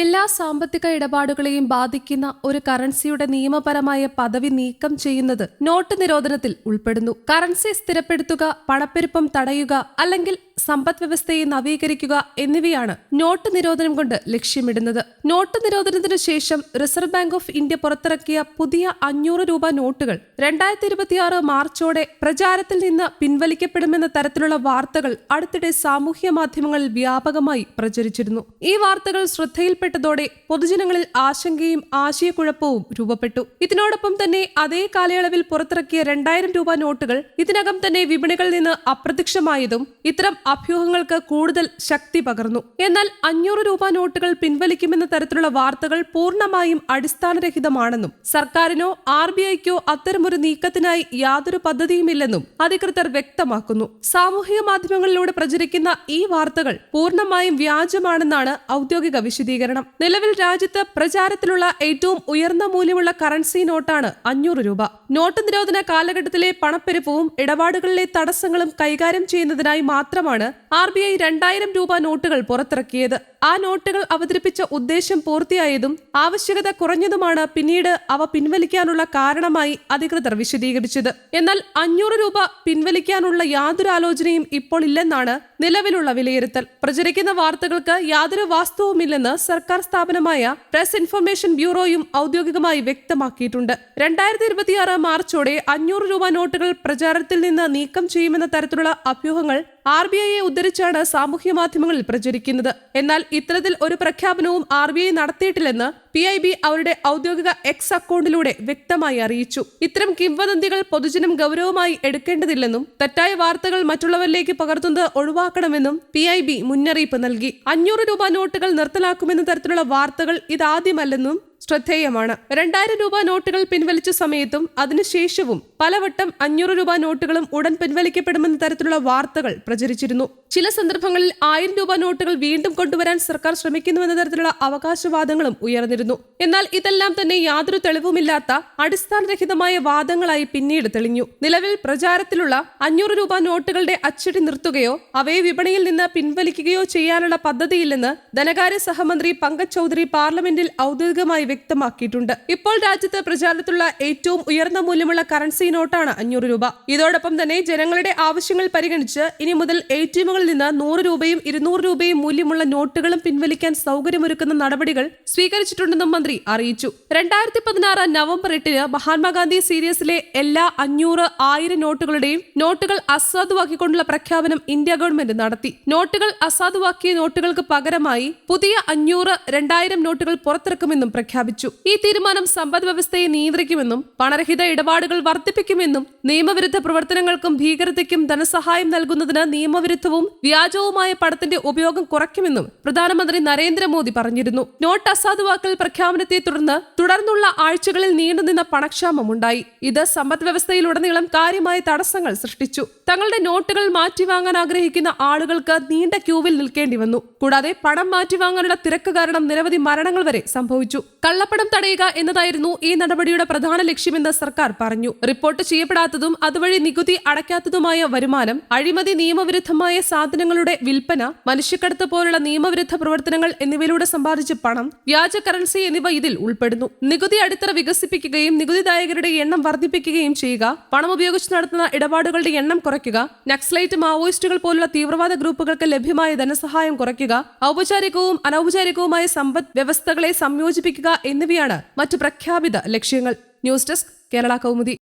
എല്ലാ സാമ്പത്തിക ഇടപാടുകളെയും ബാധിക്കുന്ന ഒരു കറൻസിയുടെ നിയമപരമായ പദവി നീക്കം ചെയ്യുന്നത് നോട്ട് നിരോധനത്തിൽ ഉൾപ്പെടുന്നു. കറൻസി സ്ഥിരപ്പെടുത്തുക പണപ്പെരുപ്പം തടയുക അല്ലെങ്കിൽ സമ്പദ് വ്യവസ്ഥയെ നവീകരിക്കുക എന്നിവയാണ് നോട്ട് നിരോധനം കൊണ്ട് ലക്ഷ്യമിടുന്നത്. നോട്ട് നിരോധനത്തിനു ശേഷം റിസർവ് ബാങ്ക് ഓഫ് ഇന്ത്യ പുറത്തിറക്കിയ പുതിയ അഞ്ഞൂറ് രൂപ നോട്ടുകൾ രണ്ടായിരത്തി ഇരുപത്തിയാറ് മാർച്ചോടെ പ്രചാരത്തിൽ നിന്ന് പിൻവലിക്കപ്പെടുമെന്ന തരത്തിലുള്ള വാർത്തകൾ അടുത്തിടെ സാമൂഹ്യ മാധ്യമങ്ങളിൽ വ്യാപകമായി പ്രചരിച്ചിരുന്നു. ഈ വാർത്തകൾ ശ്രദ്ധയിൽപ്പെട്ടതോടെ പൊതുജനങ്ങളിൽ ആശങ്കയും ആശയക്കുഴപ്പവും രൂപപ്പെട്ടു. ഇതിനോടൊപ്പം തന്നെ അതേ കാലയളവിൽ പുറത്തിറക്കിയ രണ്ടായിരം രൂപ നോട്ടുകൾ ഇതിനകം തന്നെ വിപണികളിൽ നിന്ന് അപ്രത്യക്ഷമായതും ഇത്തരം അഭ്യൂഹങ്ങൾക്ക് കൂടുതൽ ശക്തി പകർന്നു. എന്നാൽ അഞ്ഞൂറ് രൂപ നോട്ടുകൾ പിൻവലിക്കുമെന്ന തരത്തിലുള്ള വാർത്തകൾ പൂർണമായും അടിസ്ഥാനരഹിതമാണെന്നും സർക്കാരിനോ ആർ ബി ഐക്കോ അത്തരമൊരു നീക്കത്തിനായി യാതൊരു പദ്ധതിയുമില്ലെന്നും അധികൃതർ വ്യക്തമാക്കുന്നു. സാമൂഹിക മാധ്യമങ്ങളിലൂടെ പ്രചരിക്കുന്ന ഈ വാർത്തകൾ പൂർണമായും വ്യാജമാണെന്നാണ് ഔദ്യോഗിക വിശദീകരണം നിലവിൽ രാജ്യത്ത് പ്രചാരത്തിലുള്ള ഏറ്റവും ഉയർന്ന മൂല്യമുള്ള കറൻസി നോട്ടാണ് അഞ്ഞൂറ് രൂപ. നോട്ട് നിരോധന കാലഘട്ടത്തിലെ പണപ്പെരുപ്പവും ഇടപാടുകളിലെ തടസ്സങ്ങളും കൈകാര്യം ചെയ്യുന്നതിനായി മാത്രമാണ് ആർ ബി ഐ രണ്ടായിരം രൂപ നോട്ടുകൾ പുറത്തിറക്കിയത്. ആ നോട്ടുകൾ അവതരിപ്പിച്ച ഉദ്ദേശം പൂർത്തിയായതും ആവശ്യകത കുറഞ്ഞതുമാണ് പിന്നീട് അവ പിൻവലിക്കാനുള്ള കാരണമായി അധികൃതർ വിശദീകരിച്ചത്. എന്നാൽ അഞ്ഞൂറ് രൂപ പിൻവലിക്കാനുള്ള യാതൊരു ആലോചനയും ഇപ്പോൾ ഇല്ലെന്നാണ് നിലവിലുള്ള വിലയിരുത്തൽ. പ്രചരിക്കുന്ന വാർത്തകൾക്ക് യാതൊരു വാസ്തവുമില്ലെന്ന് സർക്കാർ സ്ഥാപനമായ പ്രസ് ഇൻഫർമേഷൻ ബ്യൂറോയും ഔദ്യോഗികമായി വ്യക്തമാക്കിയിട്ടുണ്ട്. രണ്ടായിരത്തി ഇരുപത്തിയാറ് മാർച്ചോടെ അഞ്ഞൂറ് രൂപ നോട്ടുകൾ പ്രചാരത്തിൽ നിന്ന് നീക്കം ചെയ്യുമെന്ന തരത്തിലുള്ള അഭ്യൂഹങ്ങൾ ആർ ബി ഐയെ ഉദ്ധരിച്ചാണ് സാമൂഹ്യ മാധ്യമങ്ങളിൽ പ്രചരിക്കുന്നത്. എന്നാൽ ഇത്തരത്തിൽ ഒരു പ്രഖ്യാപനവും ആർ ബി ഐ നടത്തിയിട്ടില്ലെന്ന് പി ഐ ബി അവരുടെ ഔദ്യോഗിക എക്സ് അക്കൗണ്ടിലൂടെ വ്യക്തമായി അറിയിച്ചു. ഇത്തരം കിംവദന്തികൾ പൊതുജനം ഗൗരവമായി എടുക്കേണ്ടതില്ലെന്നും തെറ്റായ വാർത്തകൾ മറ്റുള്ളവരിലേക്ക് പകർത്തുന്നത് ഒഴിവാക്കണമെന്നും പി ഐ ബി മുന്നറിയിപ്പ് നൽകി. അഞ്ഞൂറ് രൂപ നോട്ടുകൾ നിർത്തലാക്കുമെന്ന തരത്തിലുള്ള വാർത്തകൾ ഇതാദ്യമല്ലെന്നും ശ്രദ്ധേയമാണ്. രണ്ടായിരം രൂപ നോട്ടുകൾ പിൻവലിച്ച സമയത്തും അതിനുശേഷവും പലവട്ടം അഞ്ഞൂറ് രൂപ നോട്ടുകളും ഉടൻ പിൻവലിക്കപ്പെടുമെന്ന തരത്തിലുള്ള വാർത്തകൾ പ്രചരിച്ചിരുന്നു. ചില സന്ദർഭങ്ങളിൽ ആയിരം രൂപ നോട്ടുകൾ വീണ്ടും കൊണ്ടുവരാൻ സർക്കാർ ശ്രമിക്കുന്നുവെന്ന തരത്തിലുള്ള അവകാശവാദങ്ങളും ഉയർന്നിരുന്നു. എന്നാൽ ഇതെല്ലാം തന്നെ യാതൊരു തെളിവുമില്ലാത്ത അടിസ്ഥാനരഹിതമായ വാദങ്ങളായി പിന്നീട് തെളിഞ്ഞു. നിലവിൽ പ്രചാരത്തിലുള്ള അഞ്ഞൂറ് രൂപ നോട്ടുകളുടെ അച്ചടി നിർത്തുകയോ അവയെ വിപണിയിൽ നിന്ന് പിൻവലിക്കുകയോ ചെയ്യാനുള്ള പദ്ധതിയില്ലെന്ന് ധനകാര്യ സഹമന്ത്രി പങ്കജ് ചൌധരി പാർലമെന്റിൽ ഔദ്യോഗികമായി വ്യക്തമാക്കിയിട്ടുണ്ട്. ഇപ്പോൾ രാജ്യത്ത് പ്രചാരത്തിലുള്ള ഏറ്റവും ഉയർന്ന മൂല്യമുള്ള കറൻസി നോട്ടാണ് അഞ്ഞൂറ് രൂപ. ഇതോടൊപ്പം തന്നെ ജനങ്ങളുടെ ആവശ്യങ്ങൾ പരിഗണിച്ച് ഇനി മുതൽ എ ടി എമ്മുകളിൽ നിന്ന് നൂറ് രൂപയും ഇരുന്നൂറ് രൂപയും മൂല്യമുള്ള നോട്ടുകളും പിൻവലിക്കാൻ സൗകര്യമൊരുക്കുന്ന നടപടികൾ സ്വീകരിച്ചിട്ടുണ്ടെന്നും മന്ത്രി അറിയിച്ചു. രണ്ടായിരത്തി പതിനാറ് നവംബർ എട്ടിന് മഹാത്മാഗാന്ധി സീരീസിലെ എല്ലാ അഞ്ഞൂറ് ആയിരം നോട്ടുകളുടെയും നോട്ടുകൾ അസാധുവാക്കിക്കൊണ്ടുള്ള പ്രഖ്യാപനം ഇന്ത്യ ഗവൺമെന്റ് നടത്തി. നോട്ടുകൾ അസാധുവാക്കിയ നോട്ടുകൾക്ക് പകരമായി പുതിയ അഞ്ഞൂറ് രണ്ടായിരം നോട്ടുകൾ പുറത്തിറക്കുമെന്നും പ്രഖ്യാപിച്ചു. ഈ തീരുമാനം സമ്പദ് വ്യവസ്ഥയെ നിയന്ത്രിക്കുമെന്നും പണരഹിത ഇടപാടുകൾ വർദ്ധിപ്പിക്കുമെന്നും നിയമവിരുദ്ധ പ്രവർത്തനങ്ങൾക്കും ഭീകരതയ്ക്കും ധനസഹായം നൽകുന്നതിന് നിയമവിരുദ്ധവും വ്യാജവുമായ പണത്തിന്റെ ഉപയോഗം കുറയ്ക്കുമെന്നും പ്രധാനമന്ത്രി നരേന്ദ്രമോദി പറഞ്ഞിരുന്നു. നോട്ട് അസാധുവാക്കൽ പ്രഖ്യാപനത്തെ തുടർന്ന് തുടർന്നുള്ള ആഴ്ചകളിൽ നീണ്ടുനിന്ന പണക്ഷാമമുണ്ടായി. ഇത് സമ്പദ് വ്യവസ്ഥയിലുടനീളം കാര്യമായ തടസ്സങ്ങൾ സൃഷ്ടിച്ചു. തങ്ങളുടെ നോട്ടുകൾ മാറ്റിവാങ്ങാൻ ആഗ്രഹിക്കുന്ന ആളുകൾക്ക് നീണ്ട ക്യൂവിൽ നിൽക്കേണ്ടി വന്നു. കൂടാതെ പണം മാറ്റിവാങ്ങാനുള്ള തിരക്ക് കാരണം നിരവധി മരണങ്ങൾ വരെ സംഭവിച്ചു. കള്ളപ്പണം തടയുക എന്നതായിരുന്നു ഈ നടപടിയുടെ പ്രധാന ലക്ഷ്യമെന്ന് സർക്കാർ പറഞ്ഞു. റിപ്പോർട്ട് ചെയ്യപ്പെടാത്തതും അതുവഴി നികുതി അടയ്ക്കാത്തതുമായ വരുമാനം അഴിമതി നിയമവിരുദ്ധമായ സാധനങ്ങളുടെ വിൽപ്പന മനുഷ്യക്കടത്ത് പോലുള്ള നിയമവിരുദ്ധ പ്രവർത്തനങ്ങൾ എന്നിവയിലൂടെ സമ്പാദിച്ച പണം വ്യാജ കറൻസി എന്നിവ ഇതിൽ ഉൾപ്പെടുന്നു. നികുതി അടിത്തറ വികസിപ്പിക്കുകയും നികുതിദായകരുടെ എണ്ണം വർദ്ധിപ്പിക്കുകയും ചെയ്യുക പണം ഉപയോഗിച്ച് നടത്തുന്ന ഇടപാടുകളുടെ എണ്ണം കുറയ്ക്കുക നക്സലൈറ്റ് മാവോയിസ്റ്റുകൾ പോലുള്ള തീവ്രവാദ ഗ്രൂപ്പുകൾക്ക് ലഭ്യമായ ധനസഹായം കുറയ്ക്കുക ഔപചാരികവും അനൌപചാരികവുമായ സമ്പദ് വ്യവസ്ഥകളെ സംയോജിപ്പിക്കുക എന്നിവയാണ് മറ്റു പ്രഖ്യാപിത ലക്ഷ്യങ്ങൾ. News desk Kerala Kaumudi.